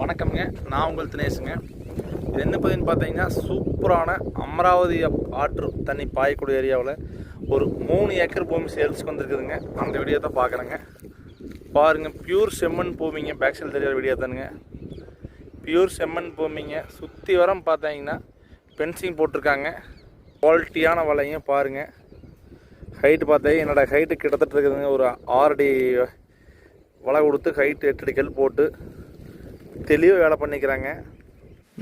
வணக்கம்ங்க. நான் உங்கள் தினேஷுங்க. இது என்ன பதின்னு பார்த்தீங்கன்னா சூப்பரான அமராவதி ஆற்று தண்ணி பாயக்கூடிய ஏரியாவில் ஒரு மூணு ஏக்கர் பூமி சேல்ஸ்க்கு வந்திருக்குதுங்க. அந்த வீடியோ தான் பார்க்குறேங்க. பாருங்கள் பியூர் செம்மண் பூமிங்க. பேக் சைடு தெரியாத வீடியோ தானுங்க. பியூர் செம்மண் பூமிங்க. சுற்றி வரம் பார்த்தீங்கன்னா பென்சிங் போட்டிருக்காங்க. குவாலிட்டியான வலைங்க பாருங்கள் ஹைட்டு பார்த்தா என்னோட ஹைட்டு கிட்டத்தட்ட இருக்குதுங்க. ஒரு ஆறு அடி வலை கொடுத்து ஹைட்டு எட்டு அடி கல் போட்டு தெளிவாக வேலை பண்ணிக்கிறாங்க.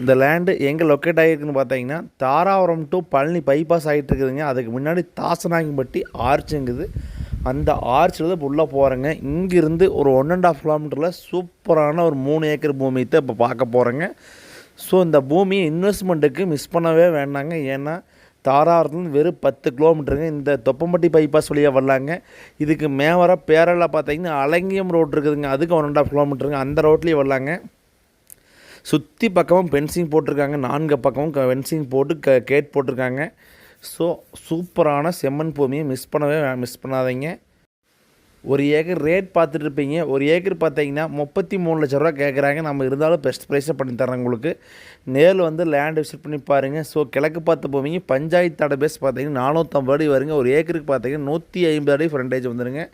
இந்த லேண்டு எங்கே லொக்கேட் ஆகிருக்குன்னு பார்த்தீங்கன்னா தாராபுரம் டு பழனி பைபாஸ் ஆகிட்டு இருக்குதுங்க அதுக்கு முன்னாடி தாசனாங்கிப்பட்டி ஆர்ச்சுங்குது அந்த ஆர்ச்சில் தான் இப்போ உள்ளே போகிறேங்க இங்கேருந்து ஒரு ஒன் அண்ட் ஆஃப் கிலோமீட்டரில் சூப்பரான ஒரு மூணு ஏக்கர் பூமி தான் இப்போ பார்க்க போகிறேங்க ஸோ இந்த பூமியை இன்வெஸ்ட்மெண்ட்டுக்கு மிஸ் பண்ணவே வேண்டாங்க. ஏன்னா தாராபுரத்துலேருந்து வெறும் பத்து கிலோமீட்டருங்க இந்த தொப்பம்பட்டி பைபாஸ் வழியாக வரலாங்க. இதுக்கு மேவராக பேரலாக பார்த்தீங்கன்னா அலங்கியம் ரோடு இருக்குதுங்க. அதுக்கு ஒன் அண்ட் ஆஃப் கிலோமீட்டருங்க அந்த ரோட்லேயே வரலாங்க. சுற்றி பக்கமும் பென்சிங் போட்டிருக்காங்க. நான்கு பக்கமும் பென்சிங் போட்டு க கேட் போட்டிருக்காங்க. ஸோ சூப்பரான செம்மண் பூமியை மிஸ் பண்ணவே மிஸ் பண்ணாதீங்க. ஒரு ஏக்கர் ரேட் பார்த்துட்டு இருப்பீங்க ஒரு ஏக்கர் பார்த்தீங்கன்னா முப்பத்தி மூணு லட்ச ரூபா கேட்குறாங்க நம்ம இருந்தாலும் பெஸ்ட் ப்ரைஸாக பண்ணி தரேன் உங்களுக்கு. நேரில் வந்து லேண்ட் விசிட் பண்ணி பாருங்கள் ஸோ கிழக்கு பார்த்து போவீங்க பஞ்சாயத்து தடை பேஸ் பார்த்தீங்கன்னா நானூற்றம்பது அடி வருங்க. ஒரு ஏக்கருக்கு பார்த்தீங்கன்னா நூற்றி ஐம்பது அடி ஃப்ரண்டேஜ் வந்துடுங்க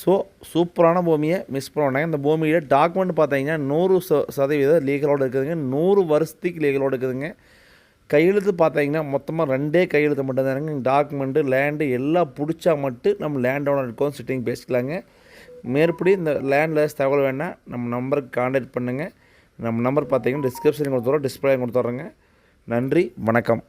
ஸோ சூப்பரான பூமியை மிஸ் பண்ணாங்க இந்த பூமியில் டாக்குமெண்ட் பார்த்தீங்கன்னா நூறு ச சதவீதம் லீகலோடு இருக்குதுங்க. நூறு வருஷத்துக்கு லீகலோடு இருக்குதுங்க. கையெழுத்து பார்த்தீங்கன்னா மொத்தமாக ரெண்டே கையெழுத்து மட்டும் தானுங்க டாக்குமெண்ட்டு லேண்டு எல்லாம் பிடிச்சா மட்டும் நம்ம லேண்ட் ஓனர் இருக்கோம். சிட்டிங் பேசிக்கலாங்க மேற்படி இந்த லேண்டில் தகவல் வேணால் நம்ம நம்பருக்கு காண்டாக்ட் பண்ணுங்கள் நம்ம நம்பர் பார்த்தீங்கன்னா டிஸ்கிரிப்ஷன் கொடுத்துறோம். டிஸ்பிளே கொடுத்துட்றோங்க நன்றி வணக்கம்.